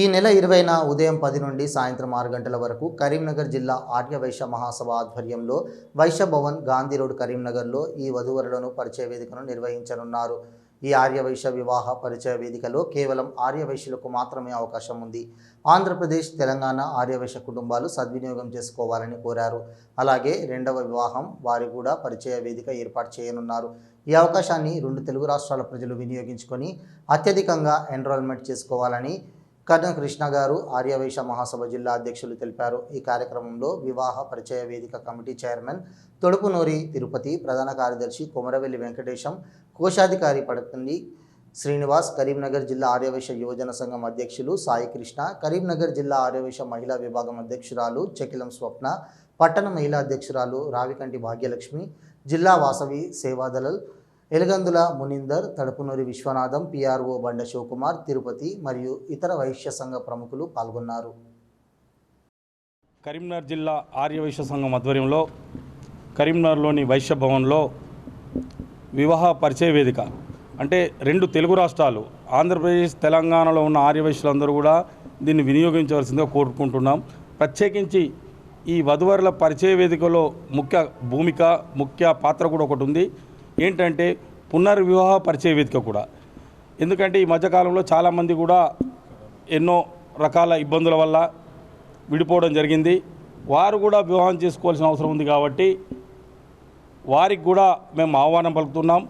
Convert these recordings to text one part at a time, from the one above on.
ఈ నెల ఇరవైన ఉదయం పది నుండి సాయంత్రం ఆరు గంటల వరకు కరీంనగర్ జిల్లా ఆర్యవైశ్య మహాసభ ఆధ్వర్యంలో వైశ్య భవన్ గాంధీ రోడ్ కరీంనగర్లో ఈ వధువరులను పరిచయ వేదికను నిర్వహించనున్నారు. ఈ ఆర్యవైశ్య వివాహ పరిచయ వేదికలో కేవలం ఆర్యవైశ్యులకు మాత్రమే అవకాశం ఉంది. ఆంధ్రప్రదేశ్ తెలంగాణ ఆర్యవైశ్య కుటుంబాలు సద్వినియోగం చేసుకోవాలని కోరారు. అలాగే రెండవ వివాహం వారి కూడా పరిచయ వేదిక ఏర్పాటు చేయనున్నారు. ఈ అవకాశాన్ని రెండు తెలుగు రాష్ట్రాల ప్రజలు వినియోగించుకొని అత్యధికంగా ఎన్రోల్మెంట్ చేసుకోవాలని కర్ణ కృష్ణ గారు ఆర్యవైశ్య మహాసభ జిల్లా అధ్యక్షులు తెలిపారు. ఈ కార్యక్రమంలో వివాహ పరిచయ వేదిక కమిటీ చైర్మన్ తొడుపునూరి తిరుపతి ప్రధాన కార్యదర్శి కొమరవెల్లి వెంకటేశం కోశాధికారి పడుతుంది శ్రీనివాస్ కరీంనగర్ జిల్లా ఆర్యవైశ్య యువజన సంఘం అధ్యక్షులు సాయి కృష్ణ కరీంనగర్ జిల్లా ఆర్యవైశ్య మహిళా విభాగం అధ్యక్షురాలు చెకిలం స్వప్న పట్టణ మహిళా అధ్యక్షురాలు రావికంటి భాగ్యలక్ష్మి జిల్లా వాసవి సేవాదళల్ ఎలగందుల మునిందర్ తడుపునూరి విశ్వనాథం పిఆర్ఓ బండ శివకుమార్ తిరుపతి మరియు ఇతర వైశ్య సంఘ ప్రముఖులు పాల్గొన్నారు. కరీంనగర్ జిల్లా ఆర్యవైశ్య సంఘం ఆధ్వర్యంలో కరీంనగర్లోని వైశ్య భవన్లో వివాహ పరిచయ వేదిక అంటే రెండు తెలుగు రాష్ట్రాలు ఆంధ్రప్రదేశ్ తెలంగాణలో ఉన్న ఆర్యవైశ్యులందరూ కూడా దీన్ని వినియోగించవలసిందిగా కోరుకుంటున్నాం. ప్రత్యేకించి ఈ వధువరుల పరిచయ వేదికలో ముఖ్య భూమిక ముఖ్య పాత్ర కూడా ఒకటి ఉంది. ఏంటంటే పునర్వివాహ పరిచయ వేదిక కూడా. ఎందుకంటే ఈ మధ్యకాలంలో చాలామంది కూడా ఎన్నో రకాల ఇబ్బందుల వల్ల విడిపోవడం జరిగింది. వారు కూడా వివాహం చేసుకోవాల్సిన అవసరం ఉంది కాబట్టి వారికి కూడా మేము ఆహ్వానం పలుకుతున్నాం.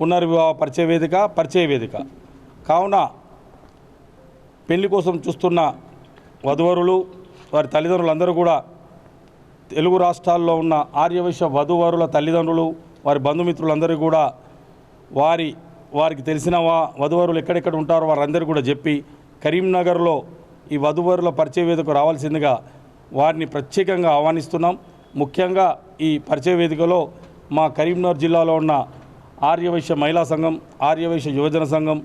పునర్వివాహ పరిచయ వేదిక పరిచయ వేదిక. కావున పెళ్ళి కోసం చూస్తున్న వధువరులు వారి తల్లిదండ్రులందరూ కూడా తెలుగు రాష్ట్రాల్లో ఉన్న ఆర్యవైశ్య వధువరుల తల్లిదండ్రులు వారి బంధుమిత్రులందరూ కూడా వారి వారికి తెలిసిన వా వధువరులు ఎక్కడెక్కడ ఉంటారో వారందరూ కూడా చెప్పి కరీంనగర్లో ఈ వధువరుల పరిచయ వేదిక రావాల్సిందిగా వారిని ప్రత్యేకంగా ఆహ్వానిస్తున్నాం. ముఖ్యంగా ఈ పరిచయ వేదికలో మా కరీంనగర్ జిల్లాలో ఉన్న ఆర్యవైశ్య మహిళా సంఘం ఆర్యవైశ్య యువజన సంఘం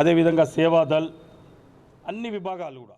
అదేవిధంగా సేవాదల్ అన్ని విభాగాలు కూడా.